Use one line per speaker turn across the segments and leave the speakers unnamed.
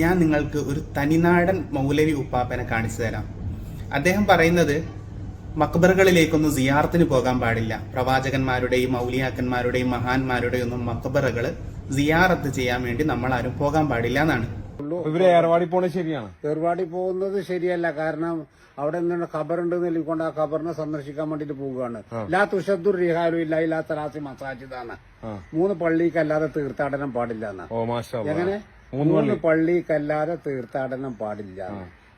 ഞാൻ നിങ്ങൾക്ക് ഒരു തനിനാടൻ മൗലവി ഉപ്പാപ്പനെ കാണിച്ചു തരാം. അദ്ദേഹം പറയുന്നത് മക്ബറുകളിലേക്കൊന്നും സിയാറത്തിന് പോകാൻ പാടില്ല. പ്രവാചകന്മാരുടെയും മൗലിയാക്കന്മാരുടെയും മഹാന്മാരുടെയും ഒന്നും മക്ബറുകൾ സിയാറത്ത് ചെയ്യാൻ വേണ്ടി നമ്മൾ ആരും പോകാൻ പാടില്ല എന്നാണ്.
ഇവർ ഏർവാടി പോണത് ശരിയാണ്.
ഏർവാടി പോകുന്നത് ശരിയല്ല. കാരണം അവിടെ നിന്ന് ഖബറുണ്ട് നിൽക്കൊണ്ട് ആ ഖബറിനെ സന്ദർശിക്കാൻ വേണ്ടിട്ട് പോവുകയാണ്. ലാ തുഷദ്ദുർ റിഹാലു ഇല്ല ഇല്ലാ തലാസി മസാജിദാണ്. മൂന്ന് പള്ളിക്കല്ലാതെ തീർത്ഥാടനം പാടില്ല എന്നാ
ഓ മാഷാ അല്ലാ.
എങ്ങനെ? മൂന്ന് പള്ളി. കല്ലാതെ തീർത്ഥാടനം പാടില്ല.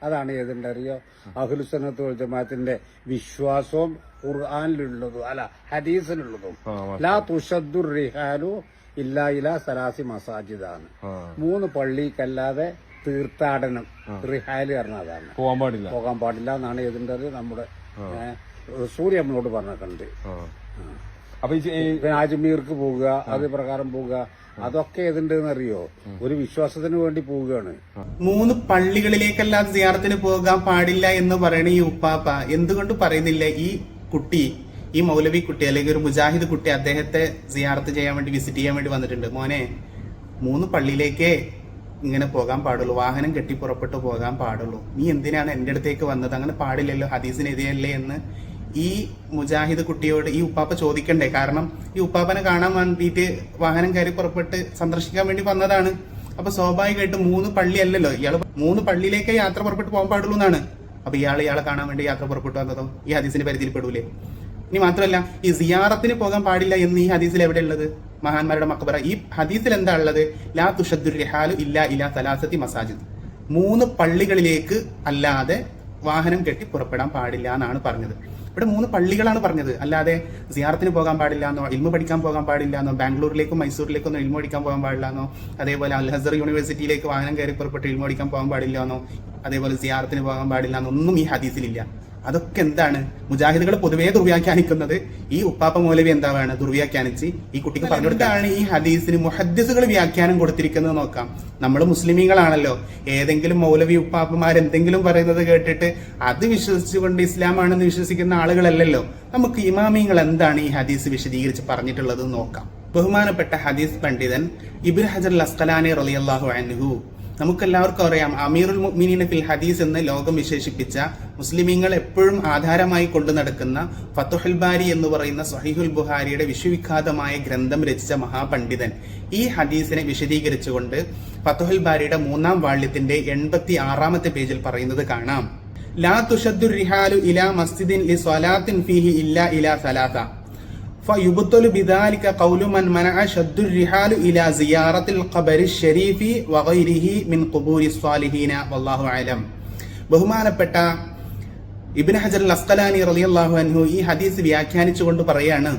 അതാണ് ഏതുണ്ട് അറിയോ അഖിലുസനത്ത് ജമാഅത്തിന്റെ വിശ്വാസവും ഖുർആാനിലുള്ളതും അല്ല ഹദീസിലുള്ളതും. ലാ തുഷദ്ദുർ റിഹാലു ഇല്ലാ ഇല സലാസി മസാജിദാണ്.
ആണ്
മൂന്ന് പള്ളിക്കല്ലാതെ തീർത്ഥാടനം റിഹാൽ പറഞ്ഞ അതാണ്.
പോകാൻ പാടില്ല.
പോകാൻ പാടില്ല എന്നാണ് ഏതുണ്ടത് നമ്മുടെ സൂര്യ നമ്മളോട് പറഞ്ഞിട്ടുണ്ട്.
അപ്പൊ ഈ
പോകുക അത് പ്രകാരം പോവുക അതൊക്കെ ഏതുണ്ടെന്ന് അറിയോ ഒരു വിശ്വാസത്തിന് വേണ്ടി പോവുകയാണ്.
മൂന്ന് പള്ളികളിലേക്കല്ലാതെ സിയാറത്തിന് പോകാൻ പാടില്ല എന്ന് പറയണ ഈ ഉപ്പാപ്പ എന്തുകൊണ്ട് പറയുന്നില്ല? ഈ കുട്ടി ഈ മൗലവി കുട്ടി അല്ലെങ്കിൽ ഒരു മുജാഹിദ് കുട്ടി അദ്ദേഹത്തെ സിയാറത്ത് ചെയ്യാൻ വേണ്ടി വിസിറ്റ് ചെയ്യാൻ വേണ്ടി വന്നിട്ടുണ്ട്. മോനെ മൂന്ന് പള്ളിയിലേക്കേ ഇങ്ങനെ പോകാൻ പാടുള്ളൂ. വാഹനം കെട്ടി പുറപ്പെട്ടു പോകാൻ പാടുള്ളൂ. നീ എന്തിനാണ് എന്റെ അടുത്തേക്ക് വന്നത്? അങ്ങനെ പാടില്ലല്ലോ. ഹദീസിനെതിരല്ലേ എന്ന് ഈ മുജാഹിദ് കുട്ടിയോട് ഈ ഉപ്പാപ്പ ചോദിക്കണ്ടേ? കാരണം ഈ ഉപ്പാപ്പനെ കാണാൻ വേണ്ടിയിട്ട് വാഹനം കയറി പുറപ്പെട്ട് സന്ദർശിക്കാൻ വേണ്ടി വന്നതാണ്. അപ്പൊ സ്വാഭാവികമായിട്ട് മൂന്ന് പള്ളി അല്ലല്ലോ ഇയാൾ മൂന്ന് പള്ളിയിലേക്ക് യാത്ര പുറപ്പെട്ട് പോകാൻ പാടുള്ളൂ എന്നാണ്. അപ്പൊ ഇയാൾ ഇയാളെ കാണാൻ വേണ്ടി യാത്ര പുറപ്പെട്ടു വന്നതോ ഈ ഹദീസിന്റെ പരിധിയിൽ പെടൂലേ ഇനി മാത്രമല്ല ഈ സിയാറത്തിന് പോകാൻ പാടില്ല എന്ന് ഈ ഹദീസിൽ എവിടെ ഉള്ളത് മഹാന്മാരുടെ മക്കബറ ഈ ഹദീസിൽ എന്താ ഉള്ളത്? ലാ തുഷദ്ദുർ റിഹാലു ഇല്ല ഇല തലാസത്തി മസാജിദ്. മൂന്ന് പള്ളികളിലേക്ക് അല്ലാതെ വാഹനം കെട്ടി പുറപ്പെടാൻ പാടില്ല എന്നാണ് പറഞ്ഞത്. ഇവിടെ മൂന്ന് പള്ളികളാണ് പറഞ്ഞത്. അല്ലാതെ സിയാറത്തിന് പോകാൻ പാടില്ല എന്നോ ഇൽമ പഠിക്കാൻ പോകാൻ പാടില്ല എന്നോ ബാംഗ്ലൂരിലേക്കും മൈസൂരിലേക്കും ഒന്നും ഇൽമ പഠിക്കാൻ പോകാൻ പാടില്ല എന്നോ അതേപോലെ അൽഹസർ യൂണിവേഴ്സിറ്റിയിലേക്ക് വാഹനം കയറി പുറപ്പെട്ട് ഇൽമ പഠിക്കാൻ പോകാൻ പാടില്ല എന്നോ അതേപോലെ സിയാറത്തിന് പോകാൻ പാടില്ല എന്നൊന്നും ഈ ഹദീസിലില്ല. അതൊക്കെ എന്താണ്? മുജാഹിദുകൾ പൊതുവേ ദുർവ്യാഖ്യാനിക്കുന്നത് ഈ ഉപ്പാപ്പ മൗലവി എന്താണ് ദുർവ്യാഖ്യാനിച്ച് ഈ കുട്ടിക്ക് പറഞ്ഞു കൊടുത്താണ് ഈ ഹദീസിന് മുഹദ്ദിസുകൾ വ്യാഖ്യാനം കൊടുത്തിരിക്കുന്നത് നോക്കാം. നമ്മൾ മുസ്ലിമീങ്ങളാണല്ലോ. ഏതെങ്കിലും മൗലവി ഉപ്പാപ്പമാർ എന്തെങ്കിലും പറയുന്നത് കേട്ടിട്ട് അത് വിശ്വസിച്ചുകൊണ്ട് ഇസ്ലാമാണെന്ന് വിശ്വസിക്കുന്ന ആളുകളല്ലല്ലോ. നമുക്ക് ഇമാമിങ്ങൾ എന്താണ് ഈ ഹദീസ് വിശദീകരിച്ച് പറഞ്ഞിട്ടുള്ളത് നോക്കാം. ബഹുമാനപ്പെട്ട ഹദീസ് പണ്ഡിതൻ ഇബിൻ ഹജർ അസ്കലാനി റളിയല്ലാഹു അൻഹു നമുക്കെല്ലാവർക്കും അറിയാം അമീറുൽ മുഅ്മിനീന ഫിൽ ഹദീസ് എന്ന് ലോകം വിശേഷിപ്പിച്ച മുസ്ലിമീങ്ങൾ എപ്പോഴും ആധാരമായി കൊണ്ടു നടക്കുന്ന ഫത്തുഹുൽ ബാരി എന്ന് പറയുന്ന സഹീഹുൽ ബുഹാരിയുടെ വിശ്വവിഖ്യാതമായ ഗ്രന്ഥം രചിച്ച മഹാപണ്ഡിതൻ. ഈ ഹദീസിനെ വിശദീകരിച്ചുകൊണ്ട് ഫത്തുഹുൽ ബാരിയുടെ മൂന്നാം വാള്യത്തിന്റെ എൺപത്തി ആറാമത്തെ പേജിൽ പറയുന്നത് കാണാം. ലാ തുഷദ്ദുർ റിഹാലു ഇലാ മസ്ജിദിൻ ലി സ്വലാത്തിൻ ഫീഹി ഇല്ല ഇലാ സലാത്ത. فيبطل بذلك قول من منع شد الرحال إلى زيارة القبر الشريف وغيره من قبور الصالحين والله أعلم ബഹുമാനപ്പെട്ട ഇബിൻ ഹജർ അസ്കലാനി റളിയല്ലാഹു അൻഹു ഈ ഹദീസ് വ്യാഖ്യാനിച്ചുകൊണ്ട് പറയാണ്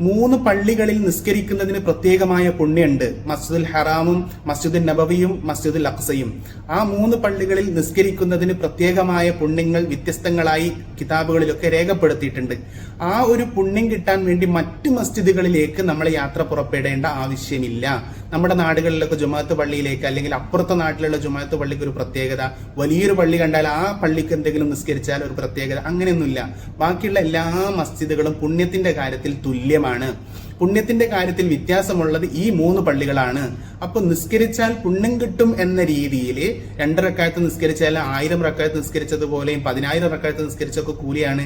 മൂന്ന് പള്ളികളിൽ നിസ്കരിക്കുന്നതിന് പ്രത്യേകമായ പുണ്യുണ്ട്. മസ്ജിദുൽ ഹറാമും മസ്ജിദുൽ നബവിയും മസ്ജിദുൽ അക്സയും. ആ മൂന്ന് പള്ളികളിൽ നിസ്കരിക്കുന്നതിന് പ്രത്യേകമായ പുണ്യങ്ങൾ വ്യത്യസ്തങ്ങളായി കിതാബുകളിലൊക്കെ രേഖപ്പെടുത്തിയിട്ടുണ്ട്. ആ ഒരു പുണ്യം കിട്ടാൻ വേണ്ടി മറ്റു മസ്ജിദുകളിലേക്ക് നമ്മൾ യാത്ര പുറപ്പെടേണ്ട ആവശ്യമില്ല. നമ്മുടെ നാടുകളിലൊക്കെ ജുമാഅത്ത് പള്ളിയിലേക്ക് അല്ലെങ്കിൽ അപ്പുറത്തെ നാട്ടിലുള്ള ജുമാഅത്ത് പള്ളിക്ക് ഒരു പ്രത്യേകത. വലിയൊരു പള്ളി കണ്ടാൽ ആ പള്ളിക്ക് എന്തെങ്കിലും നിസ്കരിച്ചാൽ ഒരു പ്രത്യേകത. അങ്ങനെയൊന്നുമില്ല. ബാക്കിയുള്ള എല്ലാ മസ്ജിദുകളും പുണ്യത്തിന്റെ കാര്യത്തിൽ തുല്യമാണ്. പുണ്യത്തിന്റെ കാര്യത്തിൽ വ്യത്യാസമുള്ളത് ഈ മൂന്ന് പള്ളികളാണ്. അപ്പൊ നിസ്കരിച്ചാൽ പുണ്യം കിട്ടും എന്ന രീതിയിൽ രണ്ട് റക്കായത്ത് നിസ്കരിച്ചാൽ ആയിരം റക്കായത്ത് നിസ്കരിച്ചതുപോലെയും പതിനായിരം റക്കായത്ത് നിസ്കരിച്ചൊക്കെ കൂലിയാണ്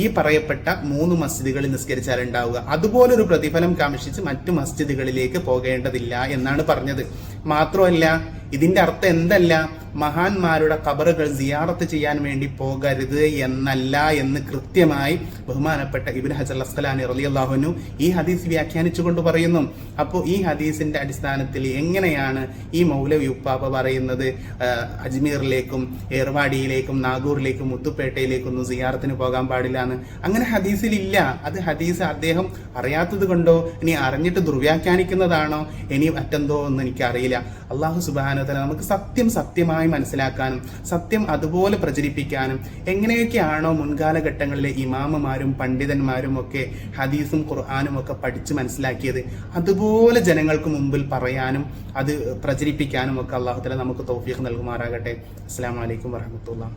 ഈ പറയപ്പെട്ട മൂന്ന് മസ്ജിദുകളിൽ നിസ്കരിച്ചാൽ ഉണ്ടാവുക അതുപോലൊരു പ്രതിഫലം കാമിഷിച്ച് മറ്റു മസ്ജിദുകളിലേക്ക് പോകേണ്ടതില്ല എന്നാണ് പറഞ്ഞത്. മാത്രമല്ല ഇതിന്റെ അർത്ഥം എന്തല്ല? മഹാന്മാരുടെ കബറുകൾ സിയാറത്ത് ചെയ്യാൻ വേണ്ടി പോകരുത് എന്നല്ല എന്ന് കൃത്യമായി ബഹുമാനപ്പെട്ട ഇബിൻ ഹജർ അസ്കലാനി അള്ളാഹുനു ഈ ഹദീസ് വ്യാഖ്യാനിച്ചുകൊണ്ട് പറയുന്നു. അപ്പോൾ ഈ ഹദീസിന്റെ അടിസ്ഥാനത്തിൽ എങ്ങനെയാണ് ഈ മൗലവി ഉപ്പാപ്പ പറയുന്നത്? അജ്മീറിലേക്കും ഏർവാടിയിലേക്കും നാഗൂറിലേക്കും മുത്തുപേട്ടയിലേക്കും ഒന്നും സിയാറത്തിന് പോകാൻ പാടില്ല എന്ന്. അങ്ങനെ ഹദീസിലില്ല. അത് ഹദീസ് അദ്ദേഹം അറിയാത്തത് കൊണ്ടോ? ഇനി അറിഞ്ഞിട്ട് ദുർവ്യാഖ്യാനിക്കുന്നതാണോ? ഇനി മറ്റെന്തോ എന്ന് എനിക്കറിയില്ല. അള്ളാഹു സുബാനോത്തല നമുക്ക് സത്യം സത്യമായി മനസ്സിലാക്കാനും സത്യം അതുപോലെ പ്രചരിപ്പിക്കാനും എങ്ങനെയൊക്കെയാണോ മുൻകാലഘട്ടങ്ങളിലെ ഇമാമമാരും പണ്ഡിതന്മാരും ഒക്കെ ഹദീസും ഖുർആാനും ഒക്കെ പഠിച്ച് മനസ്സിലാക്കിയത്. അതുപോലെ ജനങ്ങൾക്ക് മുമ്പിൽ പറയാനും അത് പ്രചരിപ്പിക്കാനും ഒക്കെ അള്ളാഹുത്തല നമുക്ക് തോഫീഖ് നൽകുമാറാകട്ടെ. അസ്സാം വലൈക്കും വറഹമത്തുള്ള